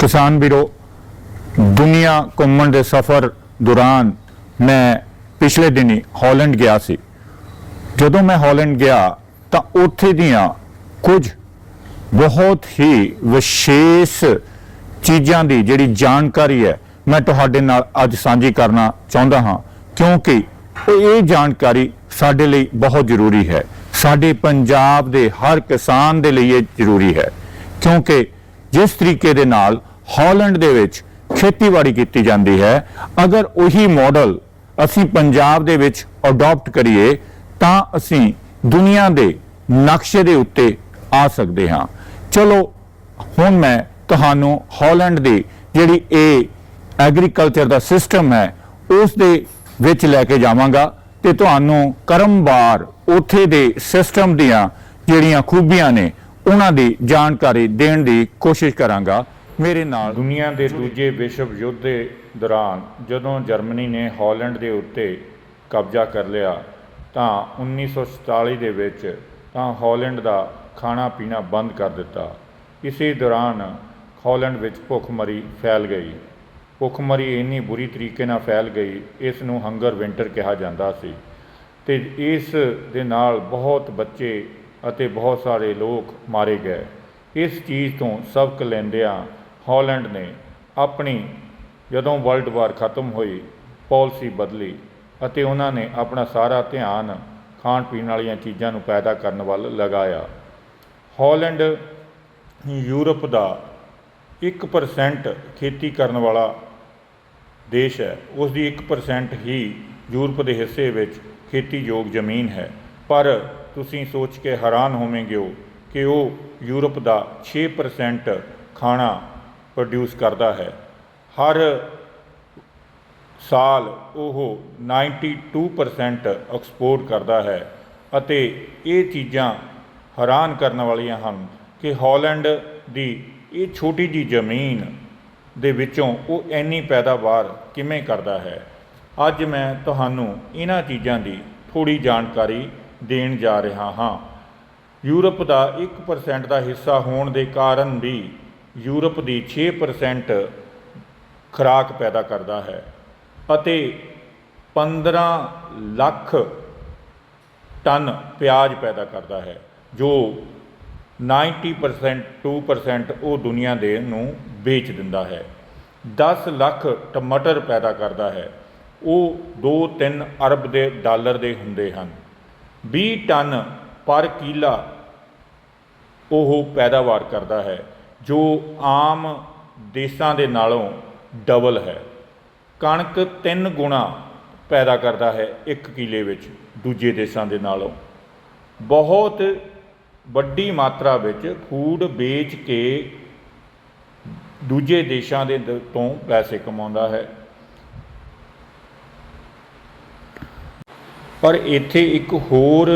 ਕਿਸਾਨ ਵੀਰੋ, ਦੁਨੀਆ ਘੁੰਮਣ ਦੇ ਸਫ਼ਰ ਦੌਰਾਨ ਮੈਂ ਪਿਛਲੇ ਦਿਨੀ ਹਾਲੈਂਡ ਗਿਆ ਸੀ। ਜਦੋਂ ਮੈਂ ਹਾਲੈਂਡ ਗਿਆ ਤਾਂ ਉੱਥੇ ਦੀਆਂ ਕੁਝ ਬਹੁਤ ਹੀ ਵਿਸ਼ੇਸ਼ ਚੀਜ਼ਾਂ ਦੀ ਜਿਹੜੀ ਜਾਣਕਾਰੀ ਹੈ ਮੈਂ ਤੁਹਾਡੇ ਨਾਲ ਅੱਜ ਸਾਂਝੀ ਕਰਨਾ ਚਾਹੁੰਦਾ ਹਾਂ। ਕਿਉਂਕਿ ਇਹ ਜਾਣਕਾਰੀ ਸਾਡੇ ਲਈ ਬਹੁਤ ਜ਼ਰੂਰੀ ਹੈ। ਸਾਡੇ ਪੰਜਾਬ ਦੇ ਹਰ ਕਿਸਾਨ ਦੇ ਲਈ ਇਹ ਜ਼ਰੂਰੀ ਹੈ। ਕਿਉਂਕਿ ਜਿਸ ਤਰੀਕੇ ਦੇ ਨਾਲ ਹਾਲੈਂਡ ਦੇ ਵਿੱਚ ਖੇਤੀਬਾੜੀ ਕੀਤੀ ਜਾਂਦੀ ਹੈ। ਅਗਰ ਉਹੀ ਮਾਡਲ ਅਸੀਂ ਪੰਜਾਬ ਦੇ ਵਿੱਚ ਅਡਾਪਟ ਕਰੀਏ, ਤਾਂ ਅਸੀਂ ਦੁਨੀਆ ਦੇ ਨਕਸ਼ੇ ਦੇ ਉੱਤੇ ਆ ਸਕਦੇ ਹਾਂ। ਚਲੋ, ਹੁਣ ਮੈਂ ਤੁਹਾਨੂੰ ਹਾਲੈਂਡ ਦੀ ਜਿਹੜੀ ਇਹ ਐਗਰੀਕਲਚਰ ਦਾ ਸਿਸਟਮ ਹੈ, ਉਸ ਦੇ ਵਿੱਚ ਲੈ ਕੇ ਜਾਵਾਂਗਾ ਤੇ ਤੁਹਾਨੂੰ ਕਰਮਵਾਰ ਉੱਥੇ ਦੇ ਸਿਸਟਮ ਦੀਆਂ ਜਿਹੜੀਆਂ ਖੂਬੀਆਂ ਨੇ, ਉਹਨਾਂ ਦੀ ਜਾਣਕਾਰੀ ਦੇਣ ਦੀ ਕੋਸ਼ਿਸ਼ ਕਰਾਂਗਾ। ਮੇਰੇ ਨਾਲ ਦੁਨੀਆ ਦੇ ਦੂਜੇ ਵਿਸ਼ਵ ਯੁੱਧ ਦੇ ਦੌਰਾਨ ਜਦੋਂ ਜਰਮਨੀ ਨੇ ਹਾਲੈਂਡ ਦੇ ਉੱਤੇ ਕਬਜ਼ਾ ਕਰ ਲਿਆ, ਤਾਂ 1947 ਦੇ ਵਿੱਚ ਤਾਂ ਹਾਲੈਂਡ ਦਾ ਖਾਣਾ ਪੀਣਾ ਬੰਦ ਕਰ ਦਿੱਤਾ। ਇਸੇ ਦੌਰਾਨ ਹਾਲੈਂਡ ਵਿੱਚ ਭੁੱਖਮਰੀ ਫੈਲ ਗਈ। ਭੁੱਖਮਰੀ ਇੰਨੀ ਬੁਰੀ ਤਰੀਕੇ ਨਾਲ ਫੈਲ ਗਈ, ਇਸ ਨੂੰ ਹੰਗਰ ਵਿੰਟਰ ਕਿਹਾ ਜਾਂਦਾ ਸੀ। ਤੇ ਇਸ ਦੇ ਨਾਲ ਬਹੁਤ ਬੱਚੇ ਅਤੇ ਬਹੁਤ ਸਾਰੇ ਲੋਕ ਮਾਰੇ ਗਏ। ਇਸ ਚੀਜ਼ ਤੋਂ ਸਬਕ ਲੈਂਦਿਆਂ ਹਾਲੈਂਡ ਨੇ ਆਪਣੀ ਜਦੋਂ ਵਰਲਡ ਵਾਰ ਖਤਮ ਹੋਈ, ਪਾਲਿਸੀ ਬਦਲੀ ਅਤੇ ਉਹਨਾਂ ਨੇ ਆਪਣਾ ਸਾਰਾ ਧਿਆਨ ਖਾਣ ਪੀਣ ਵਾਲੀਆਂ ਚੀਜ਼ਾਂ ਨੂੰ ਪੈਦਾ ਕਰਨ ਵੱਲ ਲਗਾਇਆ। ਹਾਲੈਂਡ ਯੂਰਪ ਦਾ 1% ਖੇਤੀ ਕਰਨ ਵਾਲਾ ਦੇਸ਼ ਹੈ। ਉਸ ਦੀ 1% ਹੀ ਯੂਰਪ ਦੇ ਹਿੱਸੇ ਵਿੱਚ ਖੇਤੀਯੋਗ ਜ਼ਮੀਨ ਹੈ। ਪਰ ਤੁਸੀਂ ਸੋਚ ਕੇ ਹੈਰਾਨ ਹੋਵੋਗੇ ਹੋ ਕਿ ਉਹ ਯੂਰਪ ਦਾ 6% ਖਾਣਾ ਪ੍ਰੋਡਿਊਸ ਕਰਦਾ ਹੈ। ਹਰ ਸਾਲ ਉਹ 92% ਐਕਸਪੋਰਟ ਕਰਦਾ ਹੈ ਅਤੇ ਇਹ ਚੀਜ਼ਾਂ ਹੈਰਾਨ ਕਰਨ ਵਾਲੀਆਂ ਹਨ ਕਿ ਹਾਲੈਂਡ ਦੀ ਇਹ ਛੋਟੀ ਜੀ ਜ਼ਮੀਨ ਦੇ ਵਿੱਚੋਂ ਉਹ ਇੰਨੀ ਪੈਦਾਵਾਰ ਕਿਵੇਂ ਕਰਦਾ ਹੈ। ਅੱਜ ਮੈਂ ਤੁਹਾਨੂੰ ਇਹਨਾਂ ਚੀਜ਼ਾਂ ਦੀ ਥੋੜੀ ਜਾਣਕਾਰੀ ਦੇਣ ਜਾ ਰਿਹਾ ਹਾਂ। ਯੂਰਪ ਦਾ 1% ਦਾ ਹਿੱਸਾ ਹੋਣ ਦੇ ਕਾਰਨ ਵੀ ਯੂਰਪ ਦੀ 6% ਖੁਰਾਕ ਪੈਦਾ ਕਰਦਾ ਹੈ ਅਤੇ 15 ਲੱਖ ਟਨ ਪਿਆਜ਼ ਪੈਦਾ ਕਰਦਾ ਹੈ, ਜੋ 90% 2% ਉਹ ਦੁਨੀਆ ਦੇ ਨੂੰ ਵੇਚ ਦਿੰਦਾ ਹੈ। 10 ਲੱਖ ਟਮਾਟਰ ਪੈਦਾ ਕਰਦਾ ਹੈ, ਉਹ 2-3 ਅਰਬ ਦੇ ਡਾਲਰ ਦੇ ਹੁੰਦੇ ਹਨ। 20 ਟਨ ਪਰ ਕਿਲਾ ਉਹ ਪੈਦਾਵਾਰ ਕਰਦਾ ਹੈ। ਜੋ ਆਮ ਦੇਸ਼ਾਂ ਦੇ ਨਾਲੋਂ ਡਬਲ ਹੈ। ਕਣਕ ਤਿੰਨ ਗੁਣਾ ਪੈਦਾ ਕਰਦਾ ਹੈ ਇੱਕ ਕਿਲੇ ਵਿੱਚ, ਦੂਜੇ ਦੇਸ਼ਾਂ ਦੇ ਨਾਲੋਂ। ਬਹੁਤ ਵੱਡੀ ਮਾਤਰਾ ਵਿੱਚ ਫੂਡ ਵੇਚ ਕੇ ਦੂਜੇ ਦੇਸ਼ਾਂ ਦੇ ਦ- ਤੋਂ ਪੈਸੇ ਕਮਾਉਂਦਾ ਹੈ। ਪਰ ਇੱਥੇ ਇੱਕ ਹੋਰ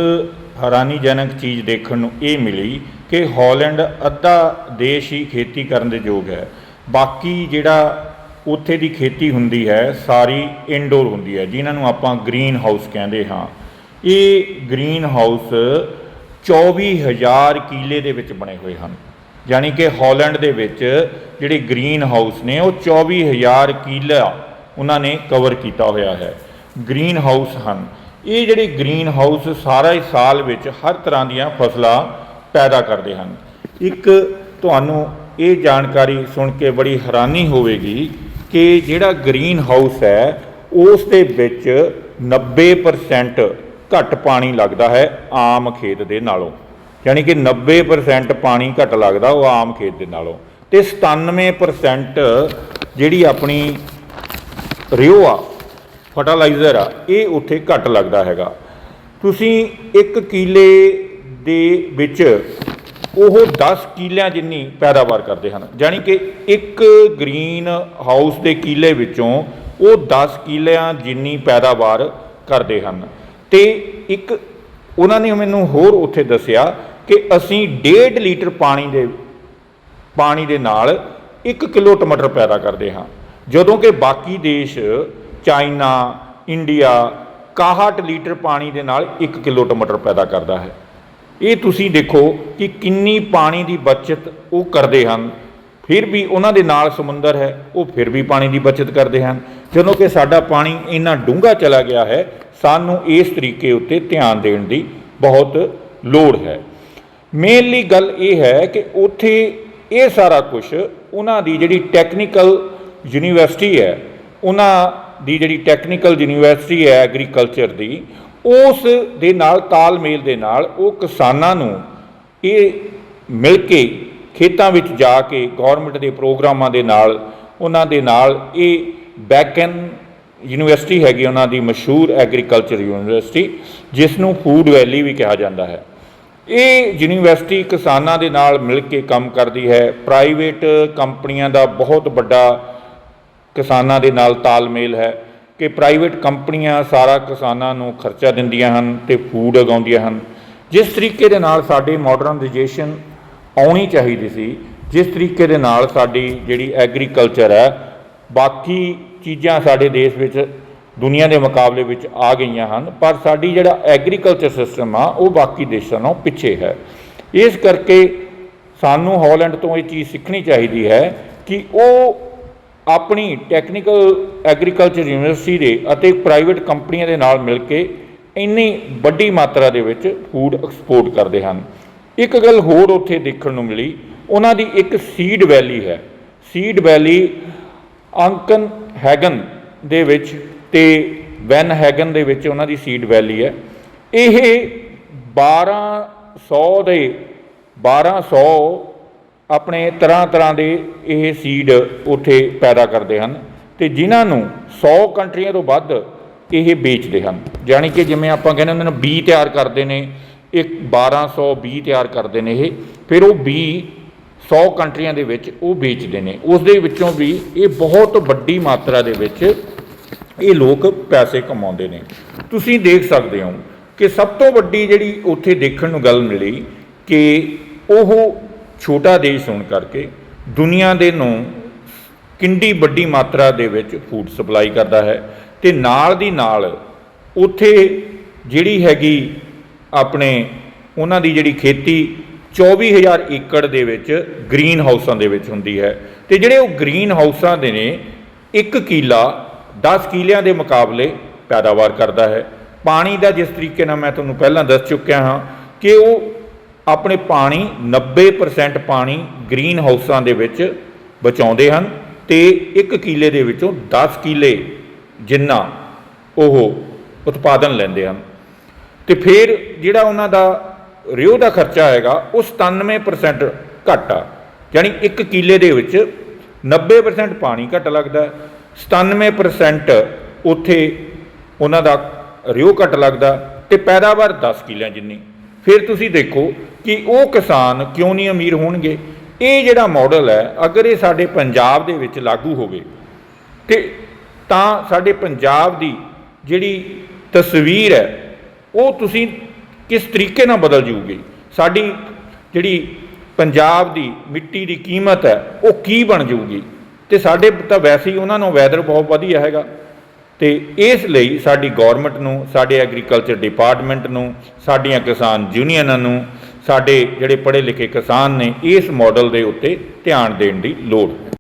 ਹੈਰਾਨੀਜਨਕ ਚੀਜ਼ ਦੇਖਣ ਨੂੰ ਇਹ ਮਿਲੀ ਕਿ ਹਾਲੈਂਡ ਅੱਧਾ ਦੇਸ਼ ਹੀ ਖੇਤੀ ਕਰਨ ਦੇ ਯੋਗ ਹੈ। ਬਾਕੀ ਜਿਹੜਾ ਉੱਥੇ ਦੀ ਖੇਤੀ ਹੁੰਦੀ ਹੈ, ਸਾਰੀ ਇਨਡੋਰ ਹੁੰਦੀ ਹੈ, ਜਿਨ੍ਹਾਂ ਨੂੰ ਆਪਾਂ ਗ੍ਰੀਨ ਹਾਊਸ ਕਹਿੰਦੇ ਹਾਂ। ਇਹ ਗ੍ਰੀਨ ਹਾਊਸ 24000 ਕਿਲੇ ਦੇ ਵਿੱਚ ਬਣੇ ਹੋਏ ਹਨ। ਯਾਨੀ ਕਿ ਹਾਲੈਂਡ ਦੇ ਵਿੱਚ ਜਿਹੜੇ ਗ੍ਰੀਨ ਹਾਊਸ ਨੇ, ਉਹ 24000 ਕਿਲਾ ਉਹਨਾਂ ਨੇ ਕਵਰ ਕੀਤਾ ਹੋਇਆ ਹੈ। ਗ੍ਰੀਨ ਹਾਊਸ ਹਨ। ਇਹ ਜਿਹੜੇ ਗ੍ਰੀਨ ਹਾਊਸ ਸਾਰਾ ਹੀ ਸਾਲ ਵਿੱਚ ਹਰ ਤਰ੍ਹਾਂ ਦੀਆਂ ਫਸਲਾਂ ਪੈਦਾ ਕਰਦੇ ਹਨ। ਇੱਕ ਤੁਹਾਨੂੰ ਇਹ ਜਾਣਕਾਰੀ ਸੁਣ ਕੇ ਬੜੀ ਹੈਰਾਨੀ ਹੋਵੇਗੀ ਕਿ ਜਿਹੜਾ ਗ੍ਰੀਨ ਹਾਊਸ ਹੈ, ਉਸ ਦੇ ਵਿੱਚ 90% ਘੱਟ ਪਾਣੀ ਲੱਗਦਾ ਹੈ ਆਮ ਖੇਤ ਦੇ ਨਾਲੋਂ। ਯਾਨੀ ਕਿ 90% ਪਾਣੀ ਘੱਟ ਲੱਗਦਾ ਉਹ ਆਮ ਖੇਤ ਦੇ ਨਾਲੋਂ। ਤੇ 97% ਜਿਹੜੀ ਆਪਣੀ ਰਿਓ ਆ, ਫਰਟੀਲਾਈਜ਼ਰ ਆ, ਇਹ ਉੱਥੇ ਘੱਟ ਲੱਗਦਾ ਹੈਗਾ। ਤੁਸੀਂ 1 ਕਿਲੇ ਦੇ ਵਿੱਚ ਉਹ 10 ਕਿਲਿਆਂ ਜਿੰਨੀ ਪੈਦਾਵਾਰ ਕਰਦੇ ਹਨ। ਯਾਨੀ ਕਿ ਇੱਕ ਗ੍ਰੀਨ ਹਾਊਸ ਦੇ ਕਿਲੇ ਵਿੱਚੋਂ ਉਹ 10 ਕਿਲਿਆਂ ਜਿੰਨੀ ਪੈਦਾਵਾਰ ਕਰਦੇ ਹਨ। ਤੇ ਇੱਕ ਉਹਨਾਂ ਨੇ ਮੈਨੂੰ ਹੋਰ ਉੱਥੇ ਦੱਸਿਆ ਕਿ ਅਸੀਂ 1.5 ਲੀਟਰ ਪਾਣੀ ਦੇ ਪਾਣੀ ਦੇ ਨਾਲ 1 ਕਿਲੋ ਟਮਾਟਰ ਪੈਦਾ ਕਰਦੇ ਹਾਂ। ਜਦੋਂ ਕਿ ਬਾਕੀ ਦੇਸ਼, ਚਾਈਨਾ, ਇੰਡੀਆ 61 ਲੀਟਰ ਪਾਣੀ ਦੇ ਨਾਲ 1 ਕਿਲੋ ਟਮਾਟਰ ਪੈਦਾ ਕਰਦਾ ਹੈ। ਇਹ ਤੁਸੀਂ ਦੇਖੋ ਕਿ ਕਿੰਨੀ ਪਾਣੀ ਦੀ ਬਚਤ ਉਹ ਕਰਦੇ ਹਨ। ਫਿਰ ਵੀ ਉਹਨਾਂ ਦੇ ਨਾਲ ਸਮੁੰਦਰ ਹੈ, ਉਹ ਫਿਰ ਵੀ ਪਾਣੀ ਦੀ ਬਚਤ ਕਰਦੇ ਹਨ। ਜਦੋਂ ਕਿ ਸਾਡਾ ਪਾਣੀ ਇੰਨਾ ਡੂੰਘਾ ਚਲਾ ਗਿਆ ਹੈ, ਸਾਨੂੰ ਇਸ ਤਰੀਕੇ ਉੱਤੇ ਧਿਆਨ ਦੇਣ ਦੀ ਬਹੁਤ ਲੋੜ ਹੈ। ਮੇਨਲੀ ਗੱਲ ਇਹ ਹੈ ਕਿ ਉੱਥੇ ਇਹ ਸਾਰਾ ਕੁਝ ਉਹਨਾਂ ਦੀ ਜਿਹੜੀ ਟੈਕਨੀਕਲ ਯੂਨੀਵਰਸਿਟੀ ਹੈ, ਉਹਨਾਂ ਦੀ ਜਿਹੜੀ ਟੈਕਨੀਕਲ ਯੂਨੀਵਰਸਿਟੀ ਹੈ ਐਗਰੀਕਲਚਰ ਦੀ ਉਸ ਦੇ ਨਾਲ, ਤਾਲਮੇਲ ਦੇ ਨਾਲ ਉਹ ਕਿਸਾਨਾਂ ਨੂੰ ਇਹ ਮਿਲ ਕੇ ਖੇਤਾਂ ਵਿੱਚ ਜਾ ਕੇ ਗਵਰਨਮੈਂਟ ਦੇ ਪ੍ਰੋਗਰਾਮਾਂ ਦੇ ਨਾਲ, ਉਹਨਾਂ ਦੇ ਨਾਲ ਇਹ ਬੈਕਨ ਯੂਨੀਵਰਸਿਟੀ ਹੈਗੀ, ਉਹਨਾਂ ਦੀ ਮਸ਼ਹੂਰ ਐਗਰੀਕਲਚਰ ਯੂਨੀਵਰਸਿਟੀ, ਜਿਸ ਨੂੰ ਫੂਡ ਵੈਲੀ ਵੀ ਕਿਹਾ ਜਾਂਦਾ ਹੈ। ਇਹ ਯੂਨੀਵਰਸਿਟੀ ਕਿਸਾਨਾਂ ਦੇ ਨਾਲ ਮਿਲ ਕੇ ਕੰਮ ਕਰਦੀ ਹੈ। ਪ੍ਰਾਈਵੇਟ ਕੰਪਨੀਆਂ ਦਾ ਬਹੁਤ ਵੱਡਾ ਕਿਸਾਨਾਂ ਦੇ ਨਾਲ ਤਾਲਮੇਲ ਹੈ। ਕਿ ਪ੍ਰਾਈਵੇਟ ਕੰਪਨੀਆਂ ਸਾਰਾ ਕਿਸਾਨਾਂ ਨੂੰ ਖਰਚਾ ਦਿੰਦੀਆਂ ਹਨ ਤੇ ਫੂਡ ਉਗਾਉਂਦੀਆਂ ਹਨ। ਜਿਸ ਤਰੀਕੇ ਦੇ ਨਾਲ ਸਾਡੀ ਮਾਡਰਨਾਈਜੇਸ਼ਨ ਆਉਣੀ ਚਾਹੀਦੀ ਸੀ, ਜਿਸ ਤਰੀਕੇ ਦੇ ਨਾਲ ਸਾਡੀ ਜਿਹੜੀ ਐਗਰੀਕਲਚਰ ਹੈ, ਬਾਕੀ ਚੀਜ਼ਾਂ ਸਾਡੇ ਦੇਸ਼ ਵਿੱਚ ਦੁਨੀਆ ਦੇ ਮੁਕਾਬਲੇ ਵਿੱਚ ਆ ਗਈਆਂ ਹਨ, ਪਰ ਸਾਡੀ ਜਿਹੜਾ ਐਗਰੀਕਲਚਰ ਸਿਸਟਮ ਆ, ਉਹ ਬਾਕੀ ਦੇਸ਼ਾਂ ਨਾਲੋਂ ਪਿੱਛੇ ਹੈ। ਇਸ ਕਰਕੇ ਸਾਨੂੰ ਹਾਲੈਂਡ ਤੋਂ ਇਹ ਚੀਜ਼ ਸਿੱਖਣੀ ਚਾਹੀਦੀ ਹੈ ਕਿ ਉਹ ਆਪਣੀ ਟੈਕਨੀਕਲ ਐਗਰੀਕਲਚਰ ਯੂਨੀਵਰਸਿਟੀ ਦੇ ਅਤੇ ਪ੍ਰਾਈਵੇਟ ਕੰਪਨੀਆਂ ਦੇ ਨਾਲ ਮਿਲ ਕੇ ਇੰਨੀ ਵੱਡੀ ਮਾਤਰਾ ਦੇ ਵਿੱਚ ਫੂਡ ਐਕਸਪੋਰਟ ਕਰਦੇ ਹਨ। ਇੱਕ ਗੱਲ ਹੋਰ ਉੱਥੇ ਦੇਖਣ ਨੂੰ ਮਿਲੀ, ਉਹਨਾਂ ਦੀ ਇੱਕ ਸੀਡ ਵੈਲੀ ਹੈ। ਸੀਡ ਵੈਲੀ ਅੰਕਨ ਹੈਗਨ ਦੇ ਵਿੱਚ ਤੇ ਵੈਨ ਹੈਗਨ ਦੇ ਵਿੱਚ ਉਹਨਾਂ ਦੀ ਸੀਡ ਵੈਲੀ ਹੈ। ਇਹ 1200 ਦੇ 1200 ਆਪਣੇ ਤਰ੍ਹਾਂ ਤਰ੍ਹਾਂ ਦੇ ਇਹ ਸੀਡ ਉੱਥੇ ਪੈਦਾ ਕਰਦੇ ਹਨ ਤੇ ਜਿਨ੍ਹਾਂ ਨੂੰ 100 ਕੰਟਰੀਆਂ ਤੋਂ ਵੱਧ ਇਹ ਵੇਚਦੇ ਹਨ। ਯਾਨੀ ਕਿ ਜਿਵੇਂ ਆਪਾਂ ਕਹਿੰਦੇ ਹੁੰਦੇ ਨੇ ਬੀ ਤਿਆਰ ਕਰਦੇ ਨੇ, ਇੱਕ 1200 ਬੀ ਤਿਆਰ ਕਰਦੇ ਨੇ ਇਹ, ਫਿਰ ਉਹ ਬੀ 100 ਕੰਟਰੀਆਂ ਦੇ ਵਿੱਚ ਉਹ ਵੇਚਦੇ ਨੇ। ਉਸ ਦੇ ਵਿੱਚੋਂ ਵੀ ਇਹ ਬਹੁਤ ਵੱਡੀ ਮਾਤਰਾ ਦੇ ਵਿੱਚ ਇਹ ਲੋਕ ਪੈਸੇ ਕਮਾਉਂਦੇ ਨੇ। ਤੁਸੀਂ ਦੇਖ ਸਕਦੇ ਹੋ ਕਿ ਸਭ ਤੋਂ ਵੱਡੀ ਜਿਹੜੀ ਉੱਥੇ ਦੇਖਣ ਨੂੰ ਗੱਲ ਮਿਲੀ ਕਿ ਉਹ ਛੋਟਾ ਦੇਸ਼ ਹੋਣ ਕਰਕੇ ਦੁਨੀਆ ਦੇ ਨੂੰ ਕਿੰਡੀ ਵੱਡੀ ਮਾਤਰਾ ਦੇ ਵਿੱਚ ਫੂਡ ਸਪਲਾਈ ਕਰਦਾ ਹੈ ਤੇ ਨਾਲ ਦੀ ਨਾਲ ਉੱਥੇ ਜਿਹੜੀ ਹੈਗੀ ਆਪਣੇ ਉਹਨਾਂ ਦੀ ਜਿਹੜੀ ਖੇਤੀ 24000 ਏਕੜ ਦੇ ਵਿੱਚ ਗ੍ਰੀਨ ਹਾਊਸਾਂ ਦੇ ਵਿੱਚ ਹੁੰਦੀ ਹੈ ਤੇ ਜਿਹੜੇ ਉਹ ਗ੍ਰੀਨ ਹਾਊਸਾਂ ਦੇ ਨੇ, ਇੱਕ ਕਿੱਲਾ 10 ਕਿਲਿਆਂ ਦੇ ਮੁਕਾਬਲੇ ਪੈਦਾਵਾਰ ਕਰਦਾ ਹੈ। ਪਾਣੀ ਦਾ ਜਿਸ ਤਰੀਕੇ ਨਾਲ ਮੈਂ ਤੁਹਾਨੂੰ ਪਹਿਲਾਂ ਦੱਸ ਚੁੱਕਿਆ ਹਾਂ ਕਿ ਉਹ ਆਪਣੇ ਪਾਣੀ 90% ਪਾਣੀ ਗ੍ਰੀਨ ਹਾਊਸਾਂ ਦੇ ਵਿੱਚ ਬਚਾਉਂਦੇ ਹਨ ਤੇ ਇੱਕ ਕਿੱਲੇ ਦੇ ਵਿੱਚੋਂ 10 ਕਿੱਲੇ ਜਿੰਨਾ ਉਹ ਉਤਪਾਦਨ ਲੈਂਦੇ ਹਨ। ਤੇ ਫਿਰ ਜਿਹੜਾ ਉਹਨਾਂ ਦਾ ਰਿਓ ਦਾ ਖਰਚਾ ਹੈਗਾ ਉਹ 97% ਘੱਟ ਆ। ਯਾਨੀ ਇੱਕ ਕਿੱਲੇ ਦੇ ਵਿੱਚ 90% ਪਾਣੀ ਘੱਟ ਲੱਗਦਾ ਹੈ, 97% ਉੱਥੇ ਉਹਨਾਂ ਦਾ ਰਿਓ ਘੱਟ ਲੱਗਦਾ ਤੇ ਪੈਦਾਵਾਰ 10 ਕਿੱਲਿਆਂ ਜਿੰਨੀ। ਫਿਰ ਤੁਸੀਂ ਦੇਖੋ ਕਿ ਉਹ ਕਿਸਾਨ ਕਿਉਂ ਨਹੀਂ ਅਮੀਰ ਹੋਣਗੇ? ਇਹ ਜਿਹੜਾ ਮਾਡਲ ਹੈ, ਅਗਰ ਇਹ ਸਾਡੇ ਪੰਜਾਬ ਦੇ ਵਿੱਚ ਲਾਗੂ ਹੋਵੇ, ਤੇ ਤਾਂ ਸਾਡੇ ਪੰਜਾਬ ਦੀ ਜਿਹੜੀ ਤਸਵੀਰ ਹੈ, ਉਹ ਤੁਸੀਂ ਕਿਸ ਤਰੀਕੇ ਨਾਲ ਬਦਲ ਜੂਗੀ? ਸਾਡੀ ਜਿਹੜੀ ਪੰਜਾਬ ਦੀ ਮਿੱਟੀ ਦੀ ਕੀਮਤ ਹੈ, ਉਹ ਕੀ ਬਣ ਜੂਗੀ? ਤੇ ਸਾਡੇ ਤਾਂ ਵੈਸੇ ਹੀ ਉਹਨਾਂ ਨੂੰ ਵੈਦਰ ਬਹੁਤ ਵਧੀਆ ਹੈਗਾ। ਤੇ ਇਸ ਲਈ ਸਾਡੀ ਗਵਰਨਮੈਂਟ ਨੂੰ, ਸਾਡੇ ਐਗਰੀਕਲਚਰ ਡਿਪਾਰਟਮੈਂਟ ਨੂੰ, ਸਾਡੀਆਂ ਕਿਸਾਨ ਯੂਨੀਅਨਾਂ ਨੂੰ ਸਾਡੇ ਜਿਹੜੇ ਪੜ੍ਹੇ ਲਿਖੇ ਕਿਸਾਨ ਨੇ ਇਸ ਮਾਡਲ ਦੇ ਉੱਤੇ ਧਿਆਨ ਦੇਣ ਦੀ ਲੋੜ ਹੈ।